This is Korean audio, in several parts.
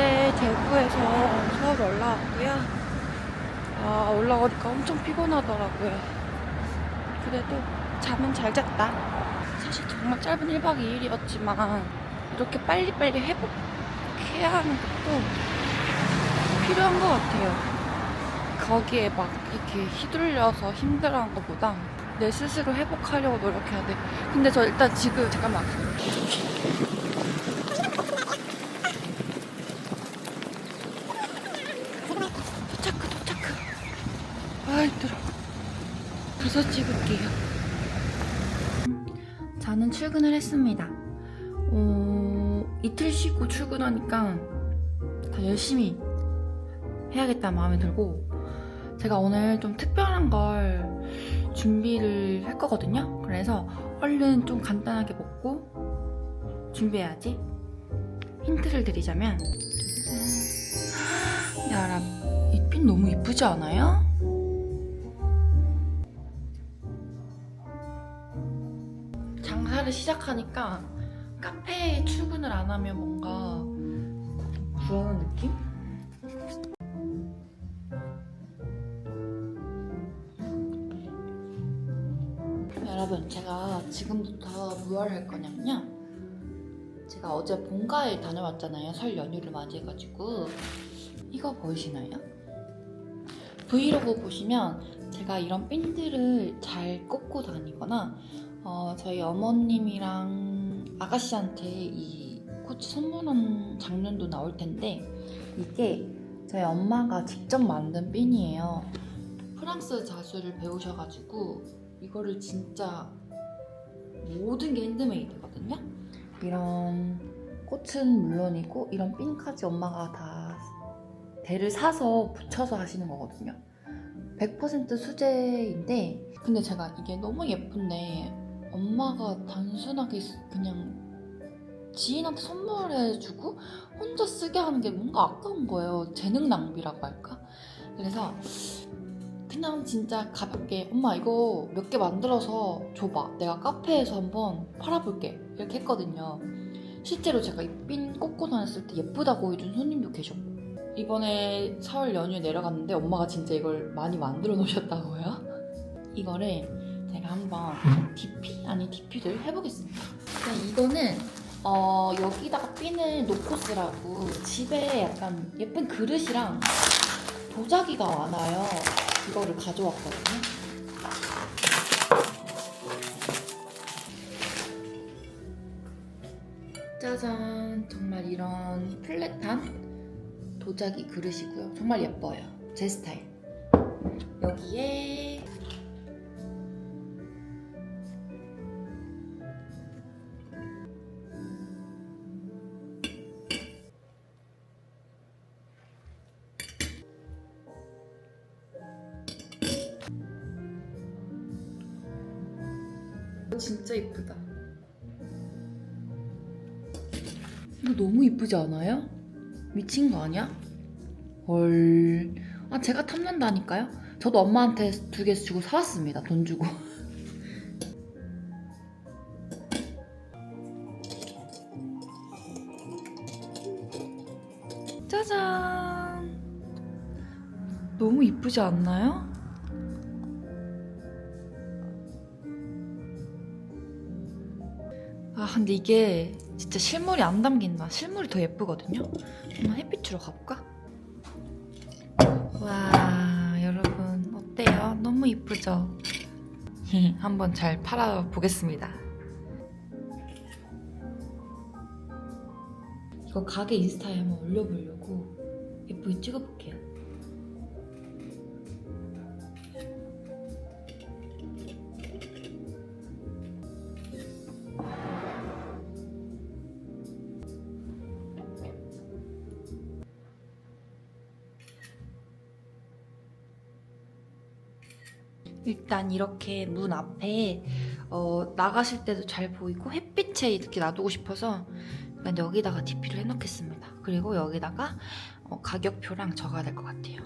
어제 대구에서 서울 올라왔고요. 아, 올라오니까 엄청 피곤하더라고요. 그래도 잠은 잘 잤다. 사실 정말 짧은 1박 2일이었지만 이렇게 빨리빨리 회복해야 하는 것도 필요한 것 같아요. 거기에 막 이렇게 휘둘려서 힘들어한 것보다 내 스스로 회복하려고 노력해야 돼. 근데 저 일단 지금 잠깐만. 도착크 도착크. 아 힘들어. 부서 찍을게요. 저는 출근을 했습니다. 어, 이틀 쉬고 출근하니까 더 열심히 해야겠다는 마음이 들고 제가 오늘 좀 특별한 걸 준비를 할 거거든요. 그래서 얼른 좀 간단하게 먹고 준비해야지. 힌트를 드리자면 야라 이핀 너무 이쁘지 않아요? 장사를 시작하니까 카페에 출근을 안 하면 뭔가 불안한 느낌? 여러분 제가 지금부터 뭘할 거냐면요 제가 어제 본가에 다녀왔잖아요 설 연휴를 맞이해가지고 이거 보이시나요? 브이로그 보시면 제가 이런 핀들을 잘 꽂고 다니거나 어, 저희 어머님이랑 아가씨한테 이 코치 선물한 장면도 나올 텐데 이게 저희 엄마가 직접 만든 핀이에요 프랑스 자수를 배우셔가지고 이거를 진짜 모든 게 핸드메이드거든요. 이런 꽃은 물론이고 이런 핀까지 엄마가 다 대를 사서 붙여서 하시는 거거든요. 100% 수제인데 근데 제가 이게 너무 예쁜데 엄마가 단순하게 그냥 지인한테 선물해주고 혼자 쓰게 하는 게 뭔가 아까운 거예요. 재능 낭비라고 할까? 그래서 그냥 진짜 가볍게 엄마 이거 몇 개 만들어서 줘봐. 내가 카페에서 한번 팔아볼게. 이렇게 했거든요. 실제로 제가 이핀 꽂고 다녔을 때 예쁘다고 해준 손님도 계셨고. 이번에 서울 연휴에 내려갔는데 엄마가 진짜 이걸 많이 만들어 놓으셨다고요? 이거를 제가 한번 DP 아니 DP를 해보겠습니다 그냥 이거는 어, 여기다가 핀을 놓고 쓰라고 집에 약간 예쁜 그릇이랑 도자기가 많아요 이거를 가져왔거든요. 짜잔! 정말 이런 플랫한 도자기 그릇이고요. 정말 예뻐요. 제 스타일. 여기에 진짜 이쁘다. 이거 너무 이쁘지 않아요? 미친 거 아니야? 헐. 아, 제가 탐난다니까요? 저도 엄마한테 두 개 주고 사왔습니다. 돈 주고. 짜잔. 너무 이쁘지 않나요? 아 근데 이게 진짜 실물이 안 담긴다 실물이 더 예쁘거든요 한번 햇빛으로 가볼까? 와 여러분 어때요? 너무 이쁘죠? 한번 잘 팔아보겠습니다 이거 가게 인스타에 한번 올려보려고 예쁘게 찍어볼게요 일단 이렇게 문 앞에 어, 나가실 때도 잘 보이고 햇빛에 이렇게 놔두고 싶어서 일단 여기다가 DP를 해놓겠습니다. 그리고 여기다가 어, 가격표랑 적어야 될 것 같아요.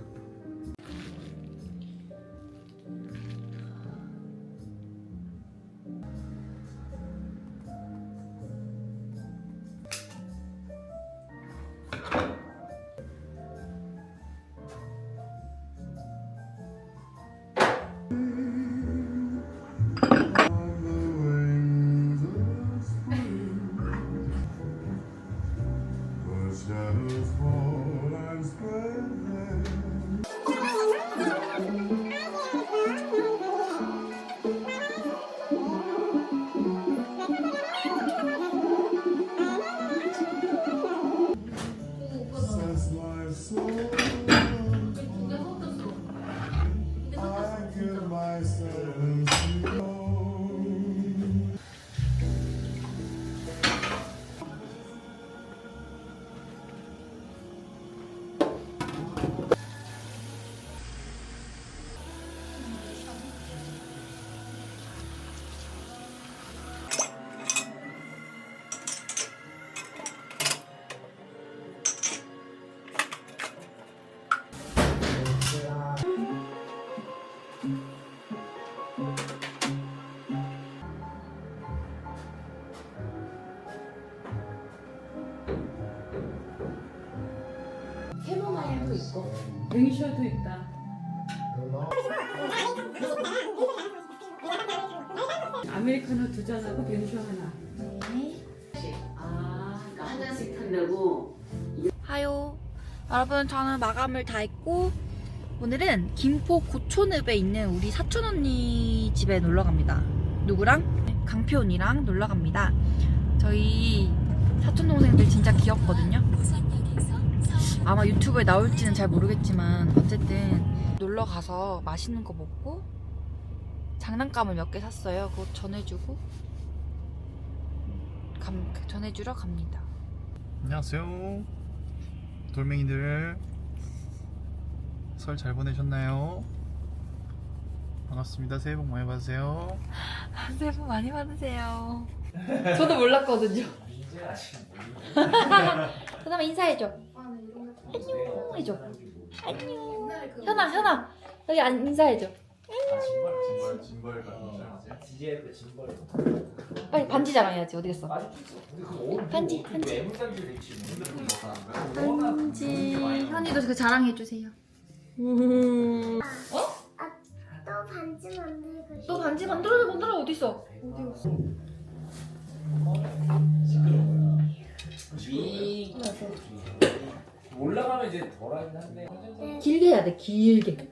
있고 뱅쇼도 있다. 아메리카노 두 잔하고 뱅쇼 하나. 네. 아, 그러니까 한 잔씩 탄다고. 하요. 여러분 저는 마감을 다 했고 오늘은 김포 고촌읍에 있는 우리 사촌 언니 집에 놀러 갑니다. 누구랑? 강표 언니랑 놀러 갑니다. 저희 사촌 동생들 진짜 귀엽거든요. 아마 유튜브에 나올지는 잘 모르겠지만 어쨌든 놀러 가서 맛있는 거 먹고 장난감을 몇 개 샀어요. 그거 전해주고 감, 전해주러 갑니다. 안녕하세요. 돌멩이들 설 잘 보내셨나요? 반갑습니다. 새해 복 많이 받으세요. 새해 복 많이 받으세요. 저도 몰랐거든요. 그 다음에 인사해줘. 안녕 해줘. 안녕. 현아, 현아. 여기 안 인사해줘. 빨리 반지 자랑해야지. 어디 갔어? 반지, 반지. 반지. 현이도 그 자랑해 주세요. 또 반지 만들고 싶어. 너 반지 만들어줘, 만들어. 어디 있어? 올라가면 이제 덜하긴 한데 길게 해야 돼. 길게.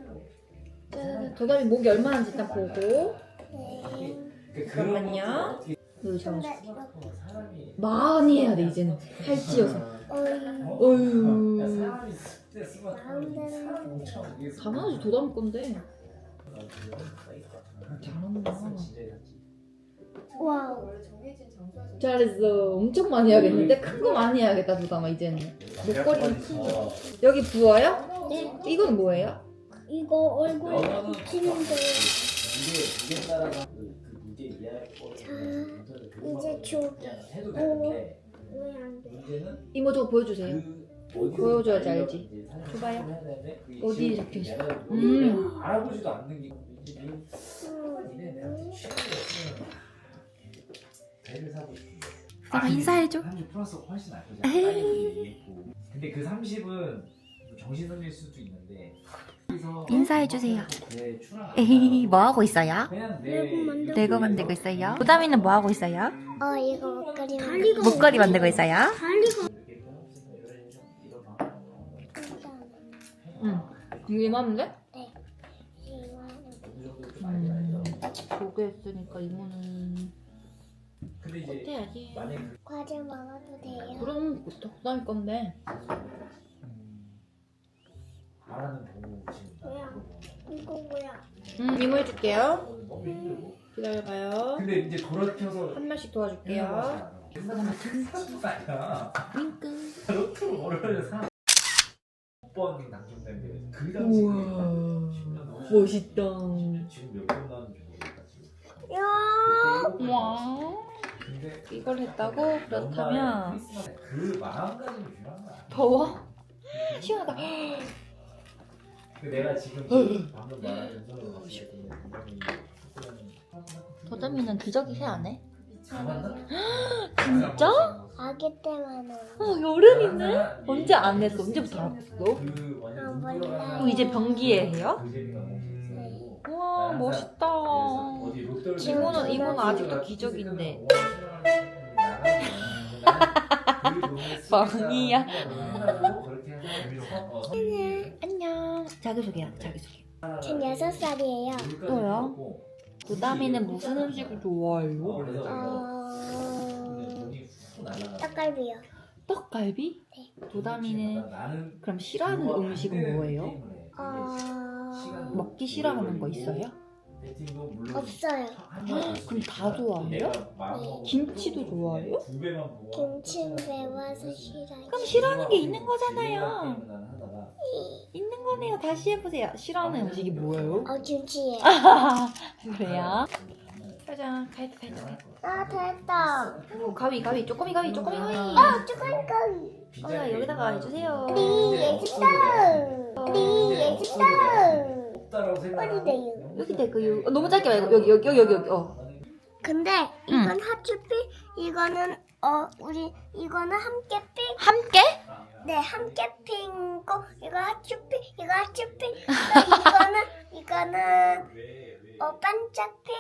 도담이 목이 얼마나인지 일단 보고. 네. 잠깐만요. 여기 잡아줘. 근데 이렇게 사람이 많이 해야 돼 이제는 팔찌여서. 어이 어휴. 사람이 스트레스만 사람 엄청 이게 당연하지 도담 건데. 잘한다. 와우. 잘했어. 엄청 많이 해야겠는데 큰 거 많이 해야겠다 도담아 이제는. 목걸이는 큰 거. 여기 부어요? 네. 이건 뭐예요? 이거 이게 이게 따라가 그, 그 문제 이해할 거 이제 줘. 해도 되는데 왜 안 돼? 문제는 이모 저거 보여주세요. 그 보여줘야지 이거 알지. 줘봐요. 어디 적혀 있어? 음. 알아보지도 않는 게 이제 음. 내가 배를 사고 싶은데 도담아 인사해줘. 30 플러스가 훨씬 날 거잖아. 빨리 얘기했고. 근데 그 30은 정신선일 수도 있는데. 그래서 인사해주세요. 내 출하- 에이 뭐 하고 있어요? 그냥 레고 내 만들고 레고 만들고 있어요. 도담이는 뭐 하고 있어요? 어 이거 목걸이 다리가 목걸이 만들고 있어요. 다리가 이렇게 편집해서 이런 좀 이런 방- 응. 이게 맞는데? 어느 정도 좀 알게 알죠. 보게 했으니까 이모는 근데 이제 해야지. 만약 그 과자 먹어도 돼요? 그럼 도담이 건데. 음, 말하는 보고 지금 뭐야? 그거 이거 뭐야? 음 이모 해줄게요. 너무 힘들고. 기다려봐요. 근데 이제 돌아켜서 한 명씩 도와줄게요. 윙크. 로또 월요일에 사. 6번 당첨된 게그 우와. 당시 멋있다. 지금 몇번 나왔는지 모르겠다 지금. 야. 와. 이걸 했다고? 그렇다면 그 마음가짐이 중요한 거야. 더워? 시원하다. 그 내가 지금 방금 봤을 때 굉장히 조금 도담이는 기저귀 새안 해? 진짜? 아기 때만 해. 어 여름이네? 언제 안 했어? 언제부터 알았어? 그 완전 아, 그럼 이제 변기에 해요? 그 있었고. 우와 멋있다. 이모는- 이모는 아직도 기적인데. 뻥이야. 안녕. 자기소개야 자기소개. 전 6살이에요. 또요? 도담이는 무슨 음식을 좋아해요? 어... 떡갈비요. 떡갈비? 도담이는 그럼 싫어하는 음식은 뭐예요? 어... 먹기 싫어하는 거 있어요? 없어요. 그럼 다 좋아해요? 김치도 좋아해요? 김치는 매워서 싫어요. 그럼 싫어하는 게 있는 거잖아요. 있는 거네요. 다시 해보세요. 싫어하는 음식이 뭐예요? 어, 김치예요. 그래요? 짜잔, 가위도 가위도 가위도. 아, 됐다. 오, 가위, 가위, 쪼꼬미 가위, 쪼꼬미 가위. 아, 쭈글쭈글. 어, 여기다가 해주세요. 우리 예습다. 우리. 없다라고 생각. 어디 돼요? 여기 대고요. 어, 너무 짧게 말고 여기, 여기, 여기, 여기, 여기. 어. 근데 이건 핫쇼핑, 이거는 어 우리 이거는 함께 핑. 함께? 네, 함께 핑고 이거 핫쇼핑, 이거. 또 이거는 이거는 어 반짝핑,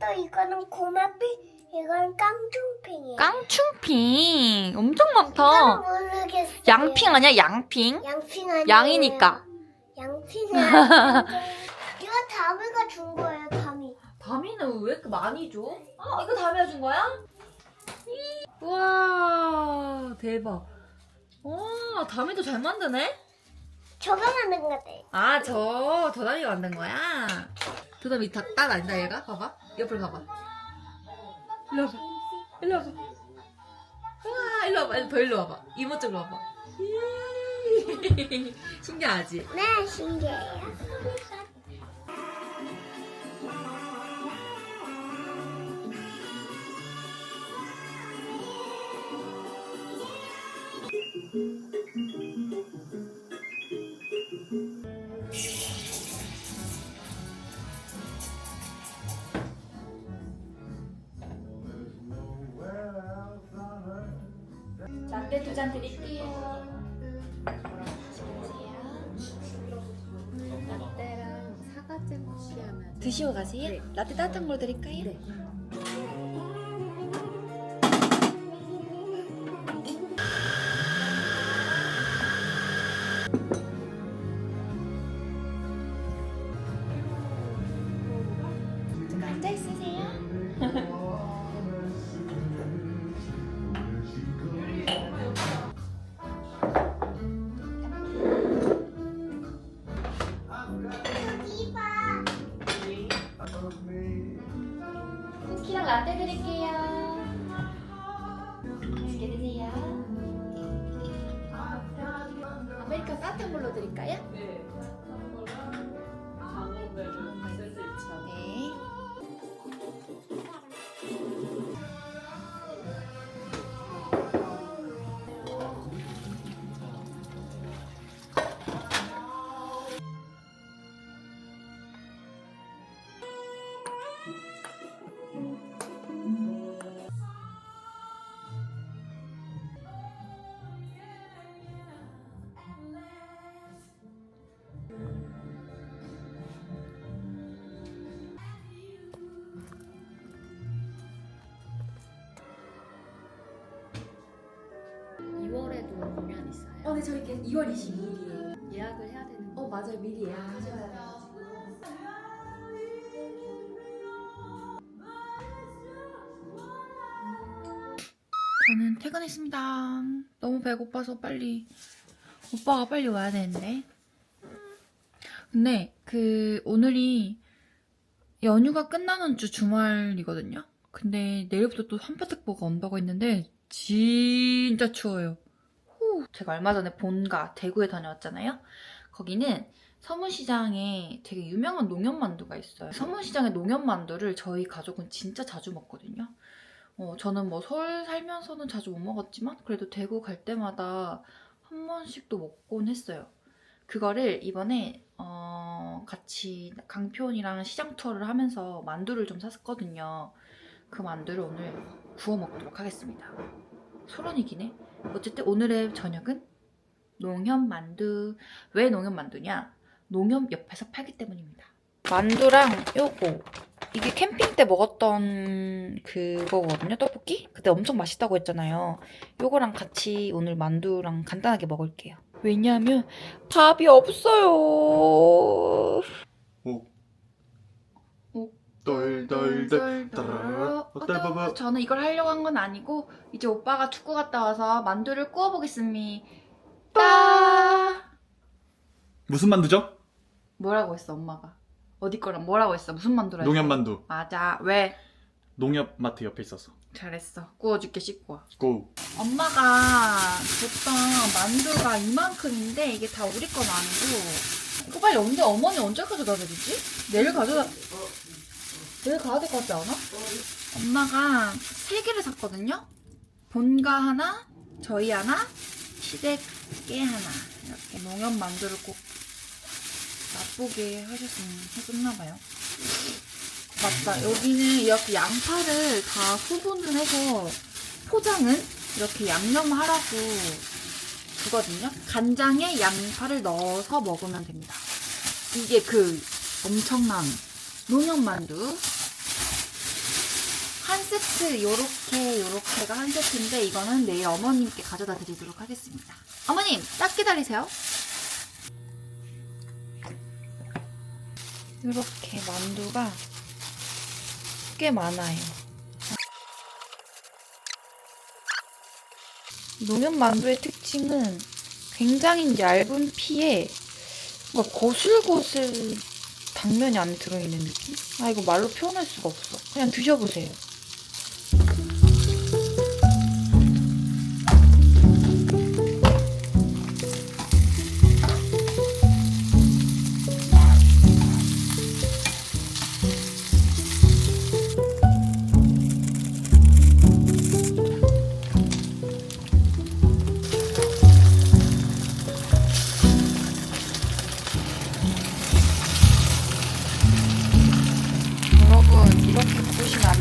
또 이거는 고마핑, 이건 깡충핑이에요. 깡충핑 엄청 이거는 많다. 모르겠어요. 양핑 아니야 양핑? 양핑 아니에요. 양이니까. 양핑은. 이거 다미가 준 거예요, 다미. 다미는 왜 이렇게 많이 줘? 아 이거 다미가 준 거야? 와 대박. 와 다미도 잘 만드네. 저거 만든 거대. 아, 저, 도담이 만든 거야? 도담이 다, 딸 아니다, 얘가? 봐봐. 옆으로 가봐. 일로 와봐. 일로 와봐. 와, 일로 와봐. 더 일로 와봐. 이모 쪽으로 와봐. 신기하지? 네, 신기해요. 라떼 두 잔 드릴게요. 라떼랑 사과잼 혹시 하나 드시고 가세요? 라떼 따뜻한 걸로 드릴까요? 네. 네, 저희 2월 22일이에요. 예약을 해야 되는 거. 어, 맞아요. 미리 예약하셔야 돼요. 저는 퇴근했습니다. 너무 배고파서 빨리 오빠가 빨리 와야 되는데. 근데 그 오늘이 연휴가 끝나는 주 주말이거든요. 근데 내일부터 또 한파특보가 온다고 했는데 진짜 추워요. 후, 제가 얼마 전에 본가 대구에 다녀왔잖아요. 거기는 서문시장에 되게 유명한 농협만두가 있어요. 서문시장의 농협만두를 저희 가족은 진짜 자주 먹거든요. 어, 저는 뭐 서울 살면서는 자주 못 먹었지만 그래도 대구 갈 때마다 한 번씩 또 먹곤 했어요. 그거를 이번에 어, 같이 강표원이랑 시장 투어를 하면서 만두를 좀 샀거든요. 그 만두를 오늘 구워 먹도록 하겠습니다. 소론이 기네. 어쨌든 오늘의 저녁은 농협 만두. 왜 농협 만두냐? 농협 옆에서 팔기 때문입니다. 만두랑 요거 이게 캠핑 때 먹었던 그거거든요. 떡볶이? 그때 엄청 맛있다고 했잖아요. 요거랑 같이 오늘 만두랑 간단하게 먹을게요. 왜냐하면 밥이 없어요. 덜덜덜 따라라라 따라바바. 저는 이걸 하려고 한 건 아니고 이제 오빠가 축구 갔다 와서 만두를 구워 보겠습니다. 무슨 만두죠? 뭐라고 했어 엄마가? 어디 거랑 뭐라고 했어? 무슨 만두라 했어? 농협 만두. 맞아. 왜? 농협 마트 옆에 있었어. 잘했어. 구워줄게 씻고 와. 고. 엄마가 줬던 만두가 이만큼인데 이게 다 우리 건 아니고 이거 빨리 언제 어머니 언제 가져다 드리지? 내일 가져다 내일 가야 될 것 같지 않아? 엄마가 세 개를 샀거든요. 본가 하나, 저희 하나, 시댁게 하나 이렇게 농협 만두를 꼭 맛보게 하셨으면 해줬나 봐요. 맞다. 여기는 이렇게 양파를 다 소분을 해서 포장은 이렇게 양념하라고 주거든요. 간장에 양파를 넣어서 먹으면 됩니다. 이게 그 엄청난 농협만두. 한 세트 요렇게 요렇게가 한 세트인데 이거는 내일 어머님께 가져다 드리도록 하겠습니다. 어머님 딱 기다리세요. 이렇게 만두가 꽤 많아요. 농협 만두의 특징은 굉장히 얇은 피에 고슬고슬 당면이 안에 들어있는 느낌? 아 이거 말로 표현할 수가 없어. 그냥 드셔보세요.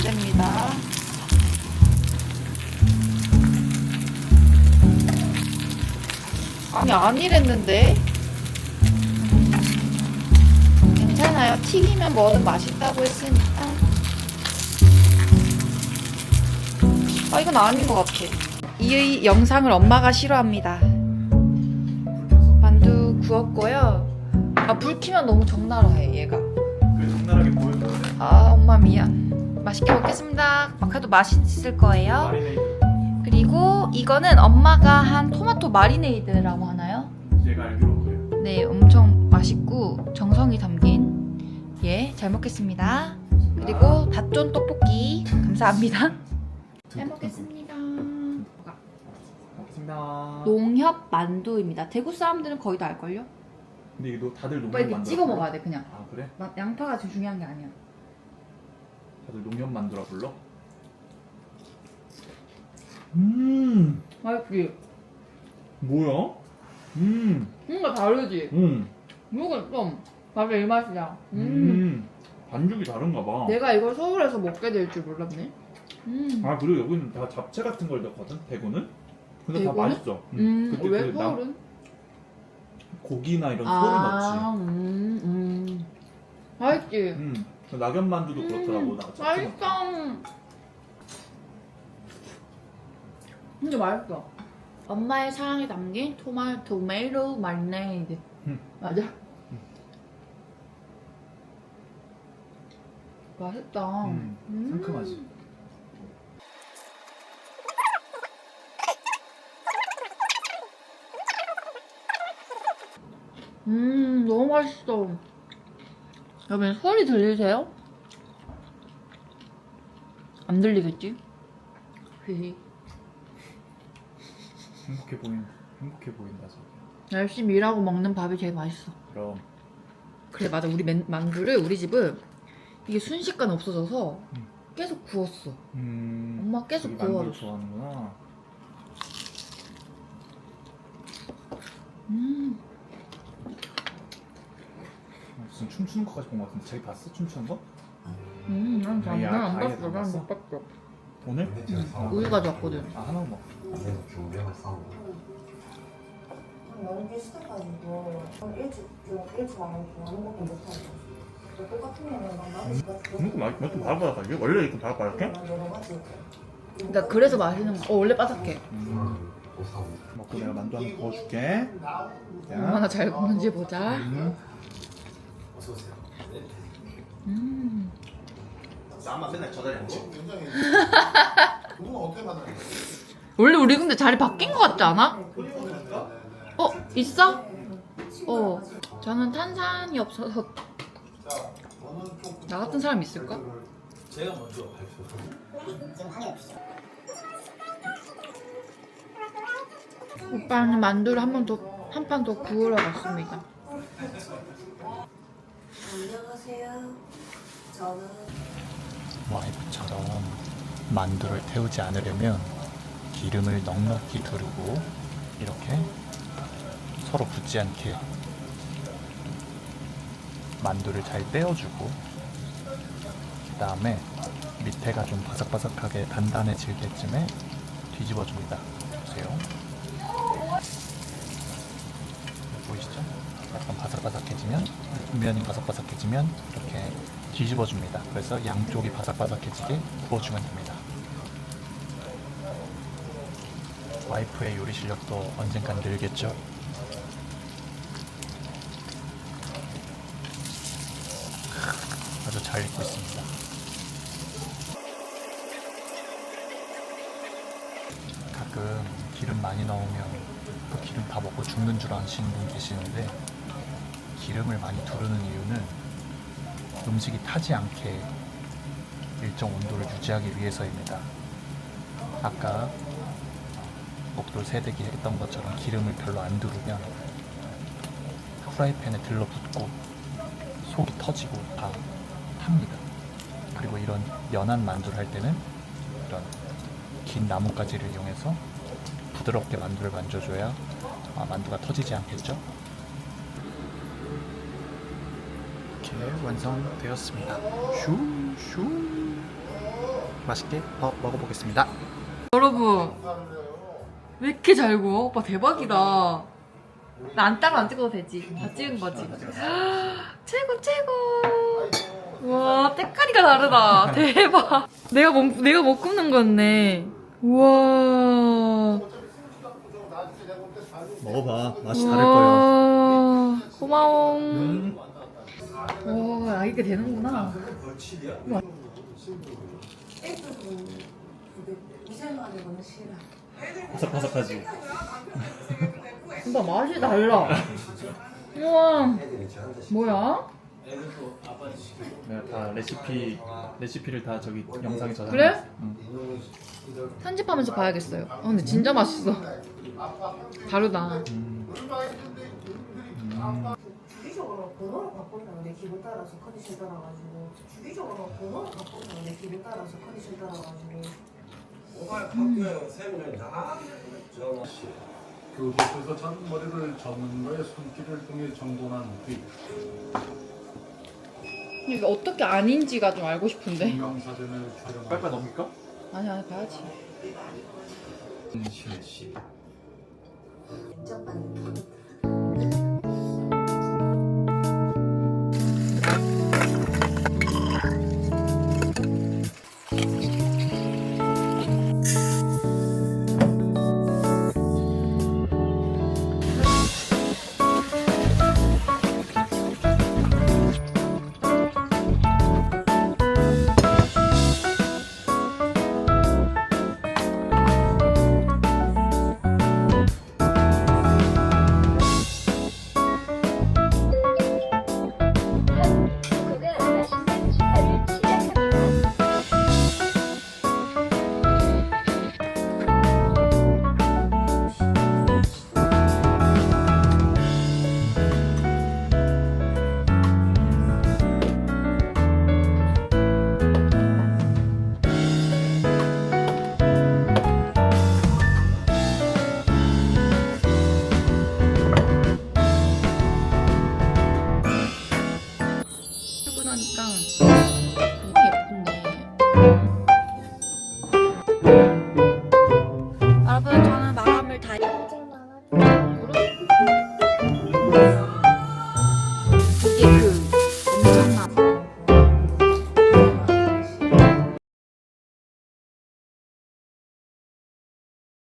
됩니다. 아니 아니랬는데. 괜찮아요. 튀기면 뭐든 맛있다고 했으니까. 아 이건 아닌 것 같아. 이 영상을 엄마가 싫어합니다. 만두 구웠고요. 아불 켜면 너무 적나라해 얘가. 그 적나라하게 보여요. 아 엄마 미안 맛있게 먹겠습니다 막 해도 맛있을 거예요 마리네이드. 그리고 이거는 엄마가 한 토마토 마리네이드라고 하나요? 제가 알기로 그래요. 네 엄청 맛있고 정성이 담긴 예 잘 먹겠습니다 그리고 닷존 떡볶이 감사합니다 잘 먹겠습니다 먹겠습니다. 농협 만두입니다 대구 사람들은 거의 다 알걸요? 근데 이거 다들 농협 오빠 이렇게 만두라 찍어? 먹어야 돼 그냥 아 그래? 마- 양파가 제일 중요한 게 아니야 다들 농협 만두라 불러? 음 맛있지? 뭐야? 음 뭔가 다르지? 음. 이건 좀 맛의 일맛이야 음. 반죽이 다른가 봐. 내가 이걸 서울에서 먹게 될 줄 몰랐네. 음. 아 그리고 여기는 다 잡채 같은 걸 넣거든. 대구는. 근데 다 대구는? 맛있어. 음. 음. 그때 왜 그 남- 서울은? 고기나 이런 소를 넣지. 음, 음. 맛있지. 음. 그 낙엽 만두도 음, 그렇더라고. 나 잡채 맛있어. 진짜 맛있어. 엄마의 사랑이 담긴 토마 토메이로 마리네이드. 음. 맞아? 맛있다. 음. 상큼하지. 음, 너무 맛있어. 여러분, 소리 들리세요? 안 들리겠지? 휘. 행복해 보인. 행복해 보인다 저기. 열심히 일하고 먹는 밥이 제일 맛있어. 그럼. 그래, 맞아. 우리 맨, 만두를, 우리 집은 이게 순식간에 없어져서 음. 계속 구웠어. 음. 엄마 계속 자기 만두를 구워줬어. 좋아하는구나. 음, 무슨 춤추는 거까지 본것 같은데 자기 봤어? 춤추는 거? 음, 난, 난, 야, 난안 아예 봤어. 안 난 봤어? 못 봤어. 오늘? 우유 가져왔거든. 아 하나만 먹. 너무 비슷해가지고 일찍 좀 일찍 안 오고 아무것도 못 하고 또 똑같은 거는 막 나도 이렇게 맛, 이렇게 바삭바삭하지? 원래 이렇게 바삭바삭해? 여러 가지 그러니까 그래서 맛있는 거. 어, 원래 바삭해. 음. 먹고 내가 만두 한 번 구워줄게. 얼마나 잘 굽는지 보자. 음. 음. 아마 맨날 저 자리 앉지? 원래 우리 근데 자리 바뀐 것 같지 않아? 어? 있어? 어. 저는 탄산이 없어서 나 같은 사람 있을까? 제가 먼저 오빠는 만두를 한 번 더, 한 판 더 구우러 갔습니다. 안녕하세요 저는 와이프처럼 만두를 태우지 않으려면 기름을 넉넉히 두르고 이렇게 서로 붙지 않게 만두를 잘 떼어주고 다음에 밑에가 좀 바삭바삭하게 단단해질 때쯤에 뒤집어 줍니다. 보세요. 보이시죠? 약간 바삭바삭해지면 면이 바삭바삭해지면 이렇게 뒤집어 줍니다. 그래서 양쪽이 바삭바삭해지게 구워주면 됩니다. 와이프의 요리 실력도 언젠간 늘겠죠? 아주 잘 익고 있습니다. 가끔 기름 많이 넣으면 그 기름 다 먹고 죽는 줄 아시는 분 계시는데 기름을 많이 두르는 이유는 음식이 타지 않게 일정 온도를 유지하기 위해서입니다. 아까 목돌 세대기 했던 것처럼 기름을 별로 안 두르면 프라이팬에 들러붙고 속이 터지고 다 탑니다. 그리고 이런 연한 만두를 할 때는 이런 긴 나뭇가지를 이용해서 부드럽게 만두를 만져줘야 아, 만두가 터지지 않겠죠? 이렇게 완성되었습니다. 슈슈. 맛있게 어, 먹어보겠습니다. 여러분 왜 이렇게 잘 구워? 오빠 대박이다. 나 안 따로 안 찍어도 되지? 다 찍은 거지? 최고 최고! 와 때깔이가 다르다. 대박. 내가 못, 내가 못 굽는 건네. 우와. 먹어봐. 맛이 우와, 고마워 와 이게 되는구나 바삭바삭하지. 오빠 맛이 달라 우와 뭐야? 내가 다 레시피 레시피를 다 저기 영상에 저장해. 그래? 편집하면서 봐야겠어요. 아, 근데 진짜 맛있어. 다르다. 주기적으로 번호를 바꾸면 내 기분 따라서 컨디션 따라가지고 주기적으로 번호를 바꾸면 내 기분 따라서 컨디션 따라가지고. 교도소에서 잔머리를 접는 거에 손길을 통해 정돈한 뒤. 이게 어떻게 아닌지가 좀 알고 싶은데. 증명사진을 촬영한 빨빨 넘길까? 아니, 아니, 봐야지. 실시 출근하